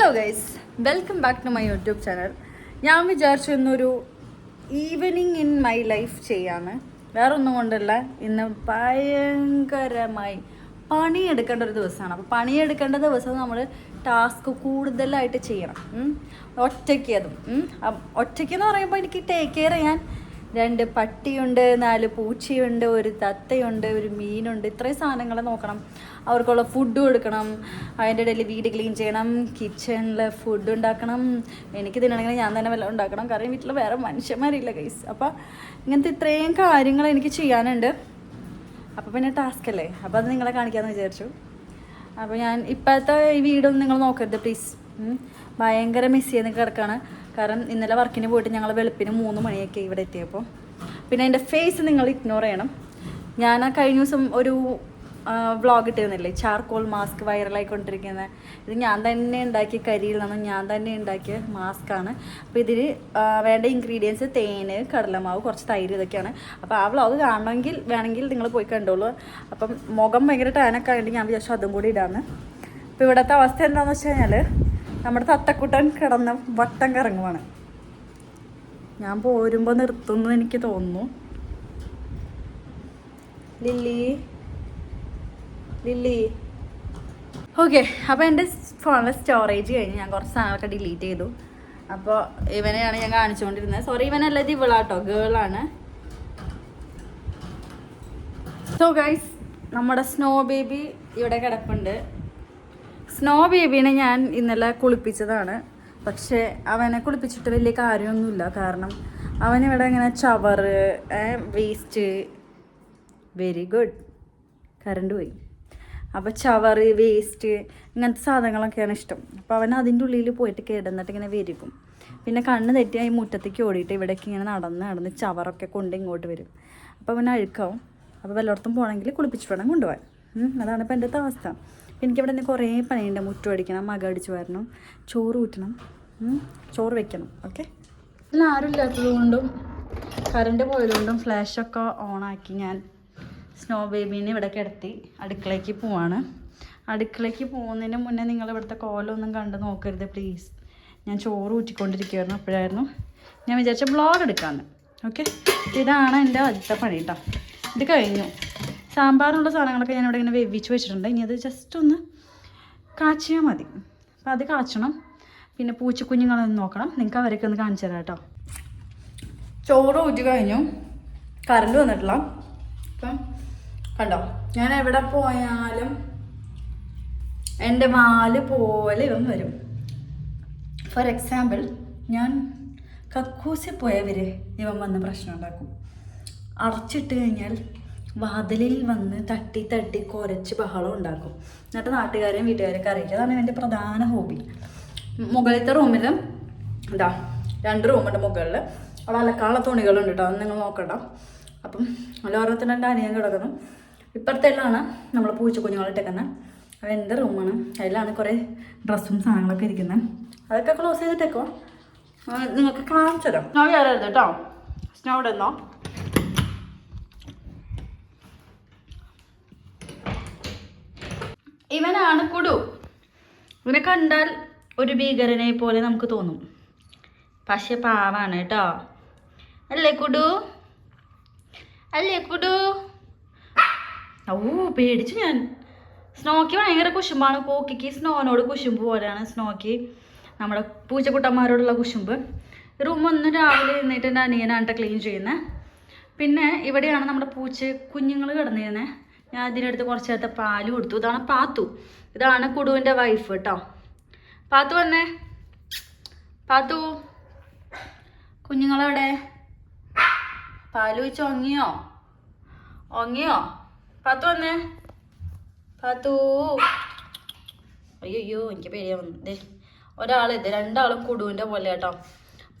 Hello guys welcome back to my YouTube channel ഞാൻ വിചാരിച്ചു ഇന്നൊരു ഈവനിങ് ഇൻ മൈ ലൈഫ് ചെയ്യാന്ന്. വേറെ ഒന്നും കൊണ്ടല്ല. ഇന്ന് ഭയങ്കരമായി പണിയെടുക്കേണ്ട ഒരു ദിവസമാണ്. അപ്പോൾ പണിയെടുക്കേണ്ട ദിവസം നമ്മൾ ടാസ്ക് കൂടുതലായിട്ട് ചെയ്യണം. ഒറ്റയ്ക്ക് അതും. ഒറ്റയ്ക്ക് എന്ന് പറയുമ്പോൾ എനിക്ക് ടേക്ക് കെയർ ചെയ്യാൻ രണ്ട് പട്ടിയുണ്ട് നാല് പൂച്ചയുണ്ട് ഒരു തത്തയുണ്ട് ഒരു മീനുണ്ട്. ഇത്രയും സാധനങ്ങൾ നോക്കണം. അവർക്കുള്ള ഫുഡ് കൊടുക്കണം. അതിന്റെ ഇടയിൽ വീട് ക്ലീൻ ചെയ്യണം. കിച്ചണിൽ ഫുഡ് ഉണ്ടാക്കണം. എനിക്ക് തിന്നണമെങ്കിൽ ഞാൻ തന്നെ വല്ലതും ഉണ്ടാക്കണം. കാരണം വീട്ടിൽ വേറെ മനുഷ്യന്മാരില്ല കൈസ് അപ്പോൾ ഇങ്ങനത്തെ ഇത്രയും കാര്യങ്ങൾ എനിക്ക് ചെയ്യാനുണ്ട്. അപ്പോൾ പിന്നെ ടാസ്ക് അല്ലേ? അപ്പോൾ അത് നിങ്ങളെ കാണിക്കാമെന്ന് വിചാരിച്ചു. അപ്പോൾ ഞാൻ ഇപ്പോഴത്തെ ഈ വീടൊന്നും നിങ്ങൾ നോക്കരുത് പ്ലീസ് ഭയങ്കര മിസ് ചെയ്ത് കിടക്കാണ്. കാരണം ഇന്നലെ വർക്കിന് പോയിട്ട് ഞങ്ങൾ വെളുപ്പിന് മൂന്ന് മണിയൊക്കെ ഇവിടെ എത്തിയപ്പോൾ പിന്നെ എന്റെ ഫേസ് നിങ്ങൾ ഇഗ്നോർ ചെയ്യണം. ഞാൻ ആ കഴിഞ്ഞ ദിവസം ഒരു വ്ളോഗ് ഇട്ടിരുന്നില്ലേ? ചാർക്കോൾ മാസ്ക് വൈറലായിക്കൊണ്ടിരിക്കുന്നത് ഇത് ഞാൻ തന്നെ ഉണ്ടാക്കിയ കരിയിൽ നിന്നും ഞാൻ തന്നെ ഉണ്ടാക്കിയ മാസ്കാണ് അപ്പോൾ ഇതിൽ വേണ്ട ഇൻഗ്രീഡിയൻസ് തേന് കടലമാവ് കുറച്ച് തൈര് ഇതൊക്കെയാണ്. അപ്പോൾ ആ വ്ളോഗ് കാണണമെങ്കിൽ വേണമെങ്കിൽ നിങ്ങൾ പോയി കണ്ടോളൂ. അപ്പം മുഖം ഭയങ്കര ടാനൊക്കെ ആയതുകൊണ്ട് ഞാൻ വിചാരിച്ചു അതും കൂടി ഇടാന്ന്. അപ്പോൾ ഇവിടുത്തെ അവസ്ഥ എന്താണെന്ന് വെച്ച് കഴിഞ്ഞാൽ നമ്മുടെ തത്തക്കുട്ടൻ കിടന്ന വട്ടം കറങ്ങുവാണ്. ഞാൻ പോരുമ്പോൾ നിർത്തുന്നു എനിക്ക് തോന്നുന്നു. Lily lily. ഓക്കെ അപ്പോൾ എന്റെ ഫോണിലെ സ്റ്റോറേജ് കഴിഞ്ഞ് ഞാൻ കുറച്ച് സാധനങ്ങളൊക്കെ ഡിലീറ്റ് ചെയ്തു. അപ്പോൾ ഇവനെയാണ് ഞാൻ കാണിച്ചുകൊണ്ടിരുന്നത്. സോറി ഇവനല്ല ഇത് ഇവളാട്ടോ ഗേളാണ് സോ ഗൈസ് നമ്മുടെ സ്നോ ബേബി ഇവിടെ കിടപ്പുണ്ട്. സ്നോ ബേബീനെ ഞാൻ ഇന്നലെ കുളിപ്പിച്ചതാണ്. പക്ഷേ അവനെ കുളിപ്പിച്ചിട്ട് വലിയ കാര്യമൊന്നുമില്ല. കാരണം അവനിവിടെ ഇങ്ങനെ ചവറ് വേസ്റ്റ് വെരി ഗുഡ് കറണ്ട് പോയി. അപ്പോൾ ചവറ് വേസ്റ്റ് ഇങ്ങനത്തെ സാധനങ്ങളൊക്കെയാണ് ഇഷ്ടം. അപ്പോൾ അവൻ അതിന്റെ ഉള്ളിൽ പോയിട്ട് കിടന്നിട്ട് ഇങ്ങനെ വരിക്കും പിന്നെ കണ്ണ് തെറ്റി ഈ മുറ്റത്തേക്ക് ഓടിയിട്ട് ഇവിടേക്ക് ഇങ്ങനെ നടന്ന് നടന്ന് ചവറൊക്കെ കൊണ്ട് ഇങ്ങോട്ട് വരും. അപ്പോൾ അവൻ അഴുക്കാവും. അപ്പോൾ വല്ലയിടത്തും പോകണമെങ്കിൽ കുളിപ്പിച്ചിട്ട് വേണം കൊണ്ടുപോകാൻ. അതാണ് ഇപ്പോൾ എന്റെ അവസ്ഥ. എനിക്കിവിടെ നിന്ന് കുറേ പണിയുണ്ട്. മുറ്റം അടിക്കണം മക അടിച്ച് വരണം ചോറ് ഊറ്റണം ചോറ് വെക്കണം. ഓക്കെ ഇതിൽ ആരും ഇല്ലാത്തത് കൊണ്ടും കറണ്ട് പോയതുകൊണ്ടും ഫ്ലാഷൊക്കെ ഓണാക്കി ഞാൻ സ്നോ ബേബീനെ ഇവിടെ കിടത്തി അടുക്കളയ്ക്ക് പോവാണ്. അടുക്കളയ്ക്ക് പോകുന്നതിന് മുന്നേ നിങ്ങൾ ഇവിടുത്തെ കോലമൊന്നും കണ്ട് നോക്കരുത് പ്ലീസ് ഞാൻ ചോറ് ഊറ്റിക്കൊണ്ടിരിക്കുമായിരുന്നു അപ്പോഴായിരുന്നു. ഞാൻ വിചാരിച്ച ബ്ലോഗ് എടുക്കാമെന്ന് ഓക്കെ ഇതാണ് എന്റെ അടുത്ത പണി കേട്ടോ ഇത് കഴിഞ്ഞു. സാമ്പാറിനുള്ള സാധനങ്ങളൊക്കെ ഞാൻ ഇവിടെ ഇങ്ങനെ വേവിച്ച് വെച്ചിട്ടുണ്ട്. ഇനി അത് ജസ്റ്റ് ഒന്ന് കാച്ചിയാൽ മതി. അപ്പോൾ അത് കാച്ചണം. പിന്നെ പൂച്ചക്കുഞ്ഞുങ്ങളൊന്ന് നോക്കണം. നിങ്ങൾക്ക് അവരൊക്കെ ഒന്ന് കാണിച്ചു തരാം കേട്ടോ. ചോറ് ഊറ്റി കഴിഞ്ഞു. കറണ്ട് വന്നിട്ടില്ല. അപ്പം കണ്ടോ? ഞാൻ എവിടെ പോയാലും എന്റെ വാൽ പോലെ ഇവൻ വരും. ഫോർ എക്സാമ്പിൾ ഞാൻ കക്കൂസിൽ പോയവർ ഇവൻ വന്ന് പ്രശ്നം ഉണ്ടാക്കും. അടച്ചിട്ട് കഴിഞ്ഞാൽ വാതിലിൽ വന്ന് തട്ടി തട്ടി കുരച്ച് ബഹളം ഉണ്ടാക്കും. എന്നിട്ട് നാട്ടുകാരെയും വീട്ടുകാരെയൊക്കെ അറിയിക്കുക അതാണ് എന്റെ പ്രധാന ഹോബി. മുകളിലത്തെ റൂമിൽ എന്താ രണ്ട് റൂമുണ്ട് മുകളിൽ അവിടെ അലക്കാള തുണികളുണ്ട് കേട്ടോ അത് നിങ്ങൾ നോക്കണ്ട. അപ്പം അതിൽ ഓരോരുത്തരും രണ്ട് അനിയൻ കിടക്കുന്നു. ഇപ്പുറത്തേലാണ് നമ്മൾ പൂച്ച കുഞ്ഞുങ്ങളിട്ടേക്കുന്നത് അത് എന്റെ റൂമാണ്. അതിലാണ് കുറേ ഡ്രസ്സും സാധനങ്ങളൊക്കെ ഇരിക്കുന്നത് അതൊക്കെ ക്ലോസ് ചെയ്തിട്ടേക്കോ? നിങ്ങൾക്ക് കാണിച്ചു തരാം സ്നോ കയറരുത് കേട്ടോ സ്നോ ഇവിടെ ഇവനാണ് കുടു. ഇവനെ കണ്ടാൽ ഒരു ഭീകരനെ പോലെ നമുക്ക് തോന്നും. പക്ഷെ പാവാണ് കേട്ടോ. അല്ലേ കുടു? അല്ലേ കുടു? ഓ പേടിച്ചു ഞാൻ. സ്നോക്ക് ഭയങ്കര കുശുമ്പാണ്. കോക്കിക്ക് സ്നോനോട് കുശുമ്പ് പോലെയാണ് സ്നോക്ക്. നമ്മുടെ പൂച്ചക്കുട്ടന്മാരോടുള്ള കുശുമ്പ്. റൂം ഒന്ന് രാവിലെ എന്നിട്ട് എന്റെ അനിയനാണ് ക്ലീൻ ചെയ്യുന്നത്. പിന്നെ ഇവിടെയാണ് നമ്മുടെ പൂച്ച കുഞ്ഞുങ്ങൾ കിടന്നിരുന്നത്. ഞാൻ അതിനടുത്ത് കുറച്ച് നേരത്തെ പാൽ കൊടുത്തു. ഇതാണ് പാത്തു. ഇതാണ് കുടുവിന്റെ വൈഫ് കേട്ടോ പാത്തു വന്നേ. പാത്തു കുഞ്ഞുങ്ങളെവിടെ? പാൽ വെച്ച് ഒങ്ങിയോ ഒങ്ങിയോ പാത്തു വന്നേ. പാത്തു. അയ്യോ എനിക്ക് പേടിയാ വന്നു. ഇത് രണ്ടാളും കുടുവിന്റെ പോലെ കേട്ടോ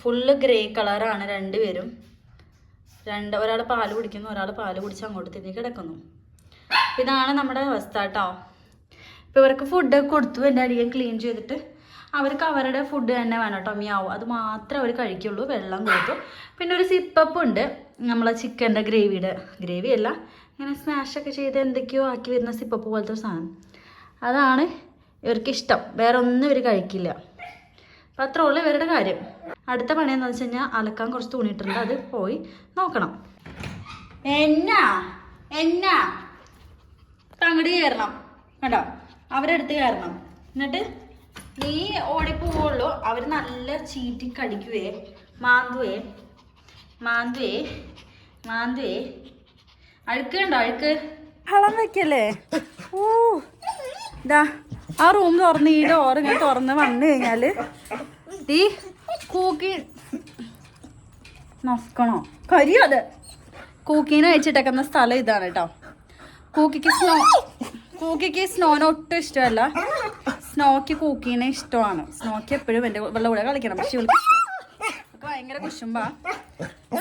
ഫുള്ള് ഗ്രേ കളറാണ് രണ്ടുപേരും. രണ്ട് ഒരാൾ പാൽ കുടിക്കുന്നു ഒരാൾ പാൽ കുടിച്ച് അങ്ങോട്ട് തിരിഞ്ഞ് കിടക്കുന്നു. ഇതാണ് നമ്മുടെ അവസ്ഥ കേട്ടോ. ഇപ്പം ഇവർക്ക് ഫുഡ് കൊടുത്തു എന്റെ അരികെ ക്ലീൻ ചെയ്തിട്ട് അവർക്ക് അവരുടെ ഫുഡ് തന്നെ വേണം കേട്ടോ മിയാവും അത് മാത്രമേ അവർ കഴിക്കുള്ളൂ വെള്ളം കൊടുത്തു. പിന്നെ ഒരു സിപ്പപ്പ് ഉണ്ട് നമ്മളെ ചിക്കന്റെ ഗ്രേവിയുടെ ഗ്രേവി അല്ല ഇങ്ങനെ സ്മാഷൊക്കെ ചെയ്ത് എന്തൊക്കെയോ ആക്കി വരുന്ന സിപ്പപ്പ് പോലത്തെ ഒരു സാധനം. അതാണ് ഇവർക്ക് ഇഷ്ടം വേറെ ഒന്നും ഇവർ കഴിക്കില്ല. അപ്പം അത്രേ ഉള്ളൂ ഇവരുടെ കാര്യം. അടുത്ത പണി എന്താണെന്ന് വെച്ച് കഴിഞ്ഞാൽ അലക്കാൻ കുറച്ച് തുണിയിട്ടുണ്ട് അത് പോയി നോക്കണം. എന്നാ? എന്നാ? തങ്ങടി കയറണം കേട്ടോ അവരടുത്ത് കയറണം എന്നിട്ട് നീ ഓടിപ്പോവുള്ളൂ അവർ നല്ല ചീറ്റി കടിക്കുവേ. മാന്തുവേ. മാന്തുവേ. മാന്തുവേ. അഴുക്ക് ഉണ്ടോ അഴുക്ക്? ഹളം വെക്കല്ലേ? ഓ ഇതാ ആ റൂം തുറന്ന് ഈ ഡോർ ഇങ്ങനെ തുറന്ന് വന്നു കഴിഞ്ഞാൽ ഈ കൂക്കി നോക്കണോ കരിയോ അത്? കൂക്കീനെ വെച്ചിട്ടേക്കുന്ന സ്ഥലം ഇതാണ് കേട്ടോ. കൂക്കിക്ക് സ്നോ കൂക്കിക്ക് സ്നോന ഒട്ടും ഇഷ്ടമല്ല. സ്നോക്ക് കൂക്കീനെ ഇഷ്ടമാണ്. സ്നോക്ക് എപ്പോഴും എന്റെ വെള്ളം കൂടെ കളിക്കണം. പക്ഷെ ഇവൾക്ക് ഭയങ്കര കുശുമ്പാ.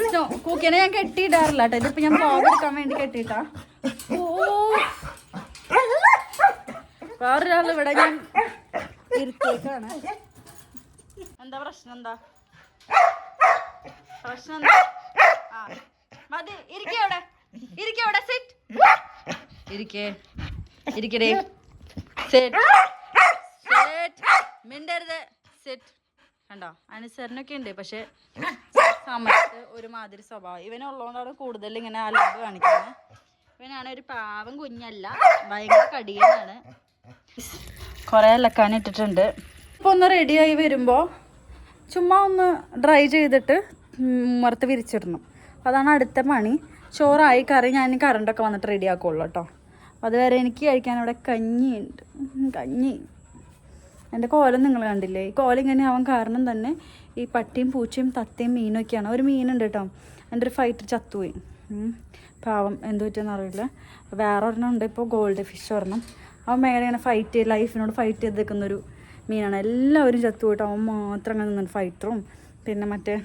സ്നോ കൂക്കീനെ ഞാൻ കെട്ടിയിടാറില്ല കേട്ടോ. ഇതിപ്പോ ഞാൻ ബ്ലോഗ് എടുക്കാൻ വേണ്ടി കെട്ടിയിട്ടാ. ഓ വേറൊരാൾ ഇവിടെ ഞാൻ ഇരുത്തേക്കാണ് എന്താ പ്രശ്നം? എന്താ? പ്രശ്നം എന്താ? മതി ഇരിക്കവിടെ ഇരിക്കവിടെ ഇരിക്കേ. ഇരിക്കടേ. സെറ്റ് സെറ്റ് മിണ്ടരുത്. സെറ്റ് കണ്ടോ? അനുസരണൊക്കെ ഉണ്ട്. പക്ഷെ സമയത്ത് ഒരുമാതിരി സ്വഭാവം. ഇവനുള്ളതുകൊണ്ടാണ് കൂടുതൽ ഇങ്ങനെ അലമ്പ് കാണിക്കുന്നത്. ഇവനാണ് ഒരു പാവം കുഞ്ഞല്ല. ഭയങ്കര കടിയനാണ്. കുറേ അലക്കാൻ ഇട്ടിട്ടുണ്ട്. ഇപ്പൊ ഒന്ന് റെഡിയായി വരുമ്പോ ചുമ്മാ ഒന്ന് ഡ്രൈ ചെയ്തിട്ട് മുറത്ത് വിരിച്ചിടണം. അതാണ് അടുത്ത പണി. ചോറായി കറി ഞാൻ കറണ്ടൊക്കെ വന്നിട്ട് റെഡി ആക്കുള്ളൂ അതുവരെ എനിക്ക് കഴിക്കാൻ അവിടെ കഞ്ഞിയുണ്ട്. കഞ്ഞി. എന്റെ കോലം നിങ്ങൾ കണ്ടില്ലേ? ഈ കോലം ഇങ്ങനെ ആവാൻ കാരണം തന്നെ ഈ പട്ടിയും പൂച്ചയും തത്തയും മീനും ഒക്കെയാണ്. ഒരു മീനുണ്ട് കേട്ടോ. എന്റെ ഒരു ഫൈറ്റ് ചത്തുപോയി. പാവം. എന്ത് പറ്റിയെന്ന് അറിയില്ല. വേറെ ഒരെണ്ണം ഉണ്ട് ഇപ്പോൾ ഗോൾഡ് ഫിഷ് ഒരെണ്ണം. അവൻ മേലെ ഇങ്ങനെ ഫൈറ്റ് ചെയ്ത് ലൈഫിനോട് ഫൈറ്റ് ചെയ്ത് നിൽക്കുന്നൊരു മീനാണ്. എല്ലാവരും ചത്തുപോയിട്ട് അവൻ മാത്രം അങ്ങനെ നിന്നു ഫൈറ്ററും പിന്നെ മറ്റേ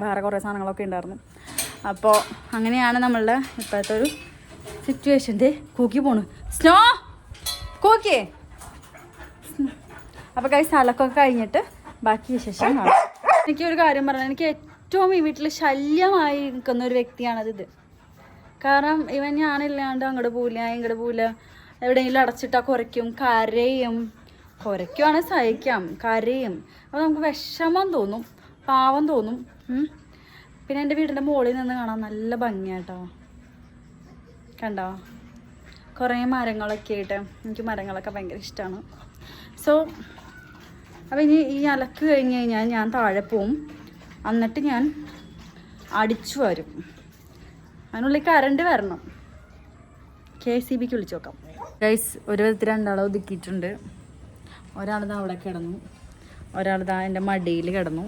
വേറെ കുറേ സാധനങ്ങളൊക്കെ ഉണ്ടായിരുന്നു. അപ്പോൾ അങ്ങനെയാണ് നമ്മളുടെ ഇപ്പോഴത്തെ ഒരു സിറ്റുവേഷന്റെ കൂക്കി പോണു. സ്നോ! കൂക്കിയേ അപ്പോൾ കൈ സ്ഥലക്കൊക്കെ കഴിഞ്ഞിട്ട് ബാക്കി വിശേഷം എനിക്ക് ഒരു കാര്യം പറഞ്ഞാൽ എനിക്ക് ഏറ്റവും ഈ വീട്ടിൽ ശല്യമായി നിൽക്കുന്ന ഒരു വ്യക്തിയാണത് ഇത്. കാരണം ഇവൻ ഞാനില്ലാണ്ട് അങ്ങോട്ട് പോവില്ല ഇങ്ങോട്ട് പോവില്ല. എവിടെയെങ്കിലും അടച്ചിട്ടാൽ കുറയ്ക്കും കരയും. കുറയ്ക്കുവാണ് സഹിക്കാം കരയും. അപ്പോൾ നമുക്ക് വിഷമം തോന്നും പാവം തോന്നും. പിന്നെ എന്റെ വീടിന്റെ മുകളിൽ നിന്ന് കാണാൻ നല്ല ഭംഗിയാട്ടോ. കണ്ടോ? കുറേ മരങ്ങളൊക്കെ ആയിട്ട്. എനിക്ക് മരങ്ങളൊക്കെ ഭയങ്കര ഇഷ്ടമാണ് സോ അപ്പോൾ ഇനി ഈ അലക്ക് കഴിഞ്ഞ് കഴിഞ്ഞാൽ ഞാൻ താഴെ പോവും. എന്നിട്ട് ഞാൻ അടിച്ചു വരും. അതിനുള്ളിൽ കറണ്ട് വരണം. കെ സി ബിക്ക് വിളിച്ചു നോക്കാം. ഗൈസ് ഒരു വിധത്തിൽ രണ്ടാളെ ഒതുക്കിയിട്ടുണ്ട്. ഒരാളിതാ അവിടെ കിടന്നു. ഒരാളിതാ എന്റെ മടിയിൽ കിടന്നു.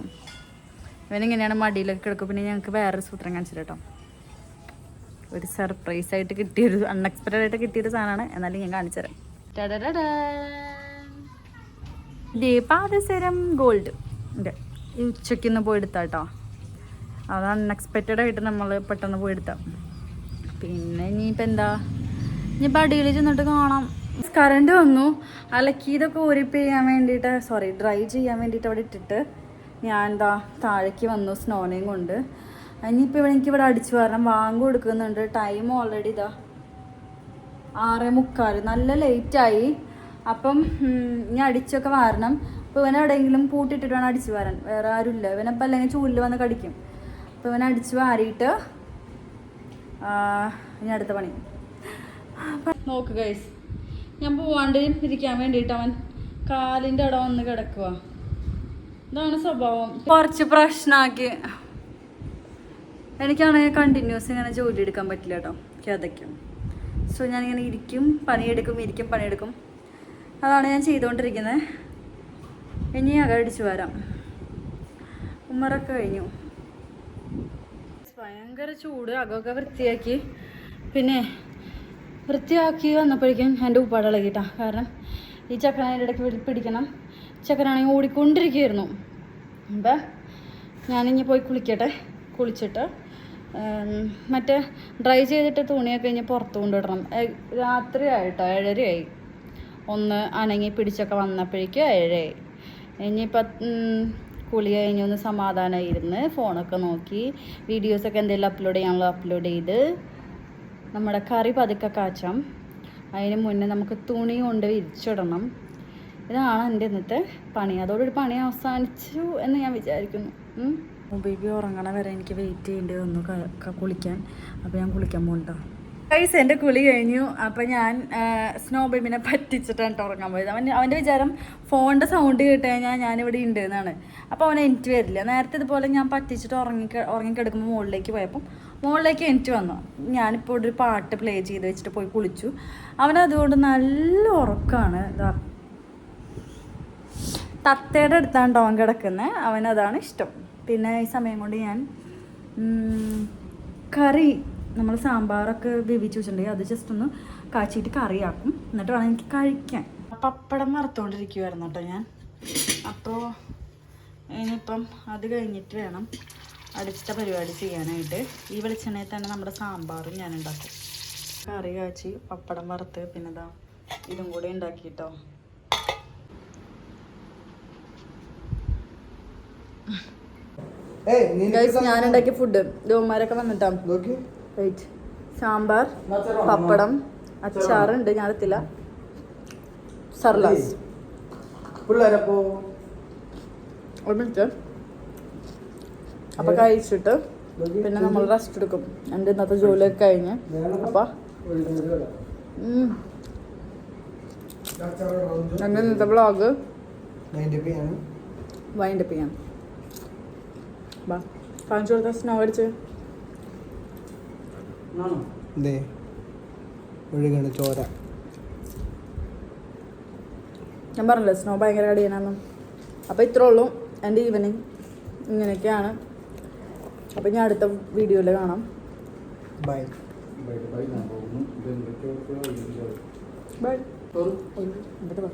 ഇവനെങ്ങനെയാണ് മടിയിലൊക്കെ കിടക്കും. പിന്നെ ഞങ്ങൾക്ക് വേറൊരു സൂത്രം കാണിച്ചിട്ടോ ഒരു സർപ്രൈസ് ആയിട്ട് കിട്ടിയൊരു അൺഎക്സ്പെക്റ്റഡ് ആയിട്ട് കിട്ടിയൊരു സാധനമാണ്. എന്നാലും ഞാൻ കാണിച്ചു തരാം ദേ പാദസരം ഗോൾഡ് ഉണ്ട് ഈ പോയി എടുത്താ കേട്ടോ അത് അൺഎക്സ്പെക്റ്റഡ് ആയിട്ട് നമ്മൾ പെട്ടെന്ന് പോയി എടുത്താ പിന്നെ ഇനിയിപ്പോൾ എന്താ? ഇനിയിപ്പോൾ അടിയിൽ ചെന്നിട്ട് കാണാം. കറണ്ട് വന്നു. അലക്കിയതൊക്കെ ഒരിപ്പ് ചെയ്യാൻ വേണ്ടിയിട്ട് സോറി ഡ്രൈ ചെയ്യാൻ വേണ്ടിയിട്ട് അവിടെ ഇട്ടിട്ട് ഞാൻ എന്താ താഴേക്ക് വന്നു സ്നോനെയും കൊണ്ട്. ഇനിയിപ്പോൾ ഇവിടെ എനിക്ക് ഇവിടെ അടിച്ചു വരണം. വാങ്ങ് കൊടുക്കുന്നുണ്ട്. ടൈം ഓൾറെഡി ഇതാ. ആറേ മുക്കാൽ നല്ല ലേറ്റായി അപ്പം ഇനി അടിച്ചൊക്കെ വാരണം. അപ്പോൾ ഇവനെ എവിടെയെങ്കിലും പൂട്ടിട്ടിട്ട് വേണം അടിച്ചു വാരാൻ. വേറെ ആരുമില്ല. ഇവനപ്പം അല്ലെങ്കിൽ ചൂലിൽ വന്ന് കടിക്കും. അപ്പോൾ ഇവനെ അടിച്ചു വാരിയിട്ട് ഇനി അടുത്ത പണി. നോക്ക് ഗൈസ് ഞാൻ പോവാണ്ട് ഇരിക്കാൻ വേണ്ടിയിട്ട് അവൻ കാലിന്റെ അവിടെ വന്ന് കിടക്കുക ഇതാണ് സ്വഭാവം. കുറച്ച് പ്രശ്നമാക്കി എനിക്കാണെങ്കിൽ കണ്ടിന്യൂസ് ഇങ്ങനെ ജോലി എടുക്കാൻ പറ്റില്ല കേട്ടോ കിതയ്ക്കും സോ ഞാനിങ്ങനെ ഇരിക്കും പണിയെടുക്കും ഇരിക്കും പണിയെടുക്കും. അതാണ് ഞാൻ ചെയ്തുകൊണ്ടിരിക്കുന്നത് ഇനി അകടിച്ചു വരാം. ഉമ്മറൊക്കെ കഴിഞ്ഞു. ഭയങ്കര ചൂട് അകമൊക്കെ വൃത്തിയാക്കി. പിന്നെ വൃത്തിയാക്കി വന്നപ്പോഴേക്കും എന്റെ ഉപ്പാട് ഇളകിട്ടാ. കാരണം ഈ ചക്കന അതിന്റെ ഇടയ്ക്ക് പിടിക്കണം. ചക്കനാണെങ്കിൽ ഓടിക്കൊണ്ടിരിക്കുകയായിരുന്നു അപ്പം ഞാനിനി പോയി കുളിക്കട്ടെ. കുളിച്ചിട്ട് മറ്റേ ഡ്രൈ ചെയ്തിട്ട് തുണിയൊക്കെ കഴിഞ്ഞ് പുറത്ത് കൊണ്ടുവിടണം. രാത്രി രാത്രിയായിട്ടോ ഏഴരയായി. ഒന്ന് അനങ്ങി പിടിച്ചൊക്കെ വന്നപ്പോഴേക്കും ഏഴരയായി. ഇനിയിപ്പം കുളി കഴിഞ്ഞ് ഒന്ന് സമാധാനം ഫോണൊക്കെ നോക്കി വീഡിയോസൊക്കെ എന്തെങ്കിലും അപ്ലോഡ് ചെയ്യാനുള്ള അപ്ലോഡ് ചെയ്ത് നമ്മുടെ കറി പതുക്കെ കാച്ചാം. അതിന് മുന്നേ നമുക്ക് തുണി കൊണ്ട് വിരിച്ചിടണം. ഇതാണ് എന്റെ ഇന്നത്തെ പണി. അതോടൊരു പണി അവസാനിച്ചു എന്ന് ഞാൻ വിചാരിക്കുന്നു. ബേബി ഉറങ്ങണ വരെ എനിക്ക് വെയിറ്റ് ചെയ്യേണ്ടി വന്നു കുളിക്കാൻ. അപ്പോൾ ഞാൻ കുളിക്കാൻ പോകണ്ടോ കൈസ് എന്റെ കുളി കഴിഞ്ഞു. അപ്പോൾ ഞാൻ സ്നോ ബേബിനെ പറ്റിച്ചിട്ടാണ് ട്ടോ ഉറങ്ങാൻ പോയത്. അവൻ അവന്റെ വിചാരം ഫോണിന്റെ സൗണ്ട് കേട്ട് കഴിഞ്ഞാൽ ഞാനിവിടെ ഉണ്ട് എന്നാണ് അപ്പോൾ അവൻ എനിക്ക് വരില്ല. നേരത്തെ ഇതുപോലെ ഞാൻ പറ്റിച്ചിട്ട് ഉറങ്ങി ഉറങ്ങിക്കിടക്കുമ്പോൾ മുകളിലേക്ക് പോയപ്പം മുകളിലേക്ക് എനിക്ക് വന്നു. ഞാനിപ്പോൾ ഒരു പാട്ട് പ്ലേ ചെയ്ത് വെച്ചിട്ട് പോയി കുളിച്ചു. അവനതുകൊണ്ട് നല്ല ഉറക്കമാണ് ഇതാ തത്തയുടെ അടുത്താണ് ടോൺ കിടക്കുന്നത് അവനതാണ് ഇഷ്ടം. പിന്നെ ഈ സമയം കൊണ്ട് ഞാൻ കറി നമ്മൾ സാമ്പാറൊക്കെ വേവിച്ച് വെച്ചിട്ടുണ്ടെങ്കിൽ അത് ജസ്റ്റ് ഒന്ന് കാച്ചിട്ട് കറിയാക്കും. എന്നിട്ട് വേണം എനിക്ക് കഴിക്കാൻ. പപ്പടം വറുത്തുകൊണ്ടിരിക്കുമായിരുന്നു കേട്ടോ ഞാൻ. അപ്പോൾ ഇനിയിപ്പം അത് കഴിഞ്ഞിട്ട് വേണം അടുത്ത പരിപാടി ചെയ്യാനായിട്ട്. ഈ വെളിച്ചെണ്ണയിൽ തന്നെ നമ്മുടെ സാമ്പാറും ഞാൻ ഉണ്ടാക്കും. കറി കാച്ചി പപ്പടം വറുത്ത് പിന്നെ ഇതാ ഇതും കൂടി ഉണ്ടാക്കിട്ടോ ഏയ് നീ ഗൈസ് ഉണ്ടാക്കിയ ഫുഡ് ഗവന്മാരൊക്കെ വന്നിട്ടാ. വെയിറ്റ് സാമ്പാർ പപ്പടം അച്ചാറുണ്ട്. ഞാൻ എത്തില്ല സർലാസ് പിള്ളേരപ്പോ? ഒരു മിനിറ്റ് അപ്പൊ കഴിച്ചിട്ട് പിന്നെ നമ്മൾ റെസ്റ്റ് എടുക്കും. എന്റെ ഇന്നത്തെ ജോലിയൊക്കെ കഴിഞ്ഞ്. അപ്പൊ എന്റെ ഇന്നത്തെ വ്ളോഗ് വൈൻഡപ്പ് ചെയ്യാം. ബാ കാണിച്ചു കൊടുത്ത സ്നോ അടിച്ച്. ദേ ഒഴുകണ് ചോര. ഞാൻ പറഞ്ഞില്ലേ സ്നോ ഭയങ്കര കടിയനാന്നും അപ്പോൾ ഇത്രേ ഉള്ളൂ എന്റെ ഈവനിങ് ഇങ്ങനെയൊക്കെയാണ്. അപ്പോൾ ഞാൻ അടുത്ത വീഡിയോയിൽ കാണാം. ബൈ ബൈ ബൈ വാ.